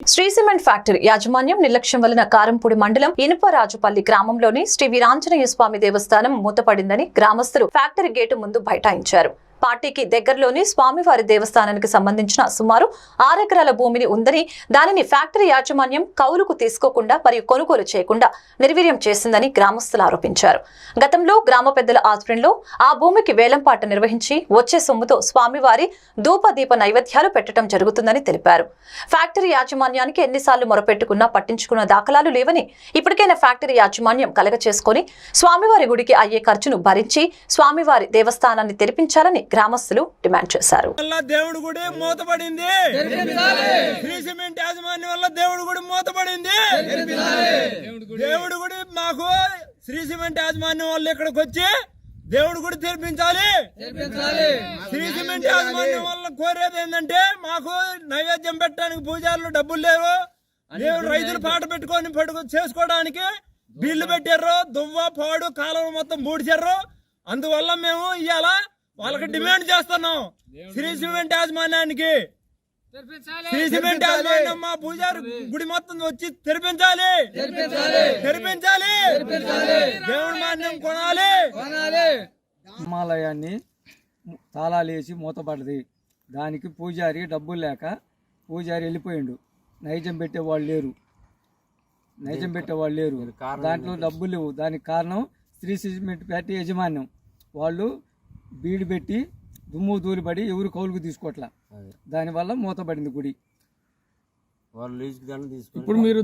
Shri cement factory యాజమాన్యం నిర్లక్ష్యం వలన కారంపూడి మండలం ఇనుపరాజుపల్లి గ్రామంలోని శ్రీ వీరాంజనేయ స్వామి దేవస్థానం మూతపడిందని గ్రామస్తులు ఫ్యాక్టరీ గేటు ముందు బైఠాయించారు. పార్టీకి దగ్గరలోని స్వామివారి దేవస్థానానికి సంబంధించిన సుమారు ఆరెకరాల భూమిని ఉందని దానిని ఫ్యాక్టరీ యాజమాన్యం కౌలుకు తీసుకోకుండా మరియు కొనుగోలు చేయకుండా నిర్వీర్యం చేసిందని గ్రామస్తులు ఆరోపించారు. గతంలో గ్రామ పెద్దల ఆధ్వర్యంలో ఆ భూమికి వేలంపాట నిర్వహించి వచ్చే సొమ్ముతో స్వామివారి ధూప దీప నైవేద్యాలు పెట్టడం జరుగుతుందని తెలిపారు. ఫ్యాక్టరీ యాజమాన్యానికి ఎన్నిసార్లు మొరపెట్టుకున్నా పట్టించుకున్న దాఖలాలు లేవని ఇప్పటికైనా ఫ్యాక్టరీ యాజమాన్యం కలగ చేసుకుని స్వామివారి గుడికి అయ్యే ఖర్చును భరించి స్వామివారి దేవస్థానాన్ని తెరిపించాలని గ్రామస్తులు డిమాండ్ చేశారు. దేవుడి గుడి మూతపడింది. శ్రీ సిమెంట్ యాజమాన్యం వల్ల దేవుడి గుడి మూతపడింది. దేవుడి గుడి మాకు శ్రీ సిమెంట్ యాజమాన్యం వల్ల ఇక్కడికి వచ్చి దేవుడు గుడి తెరిపించాలి. శ్రీ సిమెంట్ యాజమాన్యం వల్ల కోరేది ఏంటంటే మాకు నైవేద్యం పెట్టడానికి పూజారులు డబ్బులు లేవు దేవుడు రైతులు పాట పెట్టుకొని పడుకో చేసుకోవడానికి బిల్లు పెట్టారు దువ్వ పాడు కాలువ మొత్తం మూడిచారు అందువల్ల మేము ఇవాళ వాళ్ళకి డిమాండ్ చేస్తున్నాం. శ్రీ సిమెంట్ యాజమాన్యానికి. శ్రీ సిమెంట్ యాజమాన్యం మా పూజారి గుడి మొత్తం వచ్చి తెరిపించాలి. తెరిపించాలి. దేవుడి మాన్యం కొనాలి. హిమాలయాన్ని తాళాలు వేసి మూతపడ్డది. దానికి పూజారి డబ్బులు లేక పూజారి వెళ్ళిపోయిండు. నైజం పెట్టేవాళ్ళు లేరు. నైజం పెట్టేవాళ్ళు లేరు. దాంట్లో డబ్బులు లేవు. దానికి కారణం శ్రీ సిమెంట్ ఫ్యాక్టరీ యాజమాన్యం. వాళ్ళు బీడు పెట్టి దుమ్ము దూరిపడి ఎవరు కౌలుకు తీసుకోవట్లా దానివల్ల మూతపడింది గుడి. వాళ్ళు లీజుకి దాన్ని తీసుకొని ఇప్పుడు మీరు